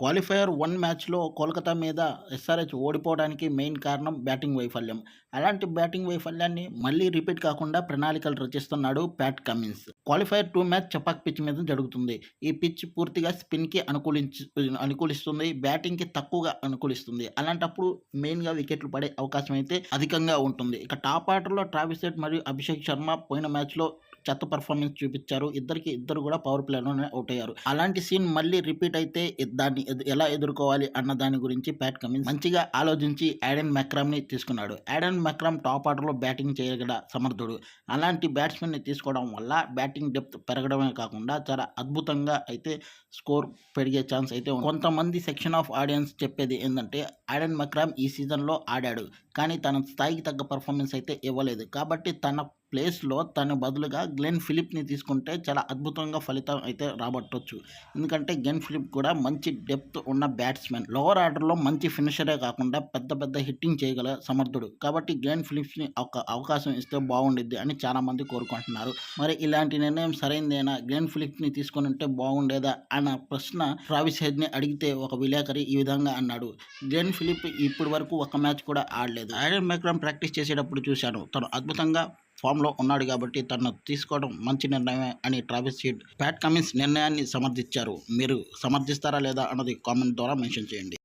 Qualifier one మ్యాచ్లో కోల్కతా మీద SRH ఓడిపోవడానికి మెయిన్ కారణం బ్యాటింగ్ వైఫల్యం. అలాంటి బ్యాటింగ్ వైఫల్యాన్ని మళ్ళీ రిపీట్ కాకుండా ప్రణాళికలు రచిస్తున్నాడు Pat Cummins. Qualifier two match Chepauk pitch మీద జరుగుతుంది. ఈ పిచ్ పూర్తిగా స్పిన్కి అనుకూలించి అనుకూలిస్తుంది. బ్యాటింగ్కి తక్కువగా అనుకూలిస్తుంది. అలాంటప్పుడు మెయిన్గా వికెట్లు పడే అవకాశం అయితే అధికంగా ఉంటుంది. ఇక టాప్ ఆర్డర్లో ట్రావిస్ సెట్ మరియు అభిషేక్ శర్మ పోయిన మ్యాచ్లో చెత్త పర్ఫార్మెన్స్ చూపించారు ఇద్దరికి ఇద్దరు కూడా పవర్ ప్లేలోనే అవుట్ అయ్యారు. అలాంటి సీన్ మళ్ళీ రిపీట్ అయితే దాన్ని ఎదు- ఎలా ఎదుర్కోవాలి అన్న దాని గురించి ప్యాట్ కమిన్స్ మంచిగా ఆలోచించి యాడెన్ మెక్రామ్ని తీసుకున్నాడు యాడెన్ మెక్రామ్ టాప్ ఆర్డర్లో బ్యాటింగ్ చేయగల సమర్థుడు. అలాంటి బ్యాట్స్మెన్ని తీసుకోవడం వల్ల బ్యాటింగ్ డెప్త్ పెరగడమే కాకుండా చాలా అద్భుతంగా అయితే స్కోర్ పెరిగే ఛాన్స్ అయితే కొంతమంది సెక్షన్ ఆఫ్ ఆడియన్స్ చెప్పేది ఏంటంటే యాడెన్ మెక్రామ్ ఈ సీజన్లో ఆడాడు. కానీ తన స్థాయికి తగ్గ పర్ఫార్మెన్స్ అయితే ఇవ్వలేదు. కాబట్టి తన ప్లేస్లో తను బదులుగా గ్లెన్ ఫిలిప్ని తీసుకుంటే చాలా అద్భుతంగా ఫలితం అయితే రాబట్టొచ్చు. ఎందుకంటే గ్లెన్ ఫిలిప్ కూడా మంచి డెప్త్ ఉన్న బ్యాట్స్మెన్. లోవర్ ఆర్డర్లో మంచి ఫినిషరే కాకుండా పెద్ద పెద్ద హిట్టింగ్ చేయగల సమర్థుడు. కాబట్టి గ్లెన్ ఫిలిప్స్ని ఒక అవకాశం ఇస్తే బాగుండిద్ది అని చాలామంది కోరుకుంటున్నారు. మరి ఇలాంటి నిర్ణయం సరైందేనా? గ్లెన్ ఫిలిప్స్ని తీసుకుని ఉంటే బాగుండేదా అన్న ప్రశ్న ట్రావిస్ హెడ్ని అడిగితే ఒక విలేకరి ఈ విధంగా అన్నాడు. గ్లెన్ ఫిలిప్ ఇప్పటి వరకు ఒక మ్యాచ్ కూడా ఆడలేదు. ఐరన్ మెక్రామ్ ప్రాక్టీస్ చేసేటప్పుడు చూశాను. తను అద్భుతంగా ఫామ్లో ఉన్నాడు కాబట్టి తను తీసుకోవడం మంచి నిర్ణయమే అని ట్రావిస్ హెడ్ ప్యాట్ కమిన్స్ నిర్ణయాన్ని సమర్థించారు. మీరు సమర్థిస్తారా లేదా అన్నది కామెంట్ ద్వారా మెన్షన్ చేయండి.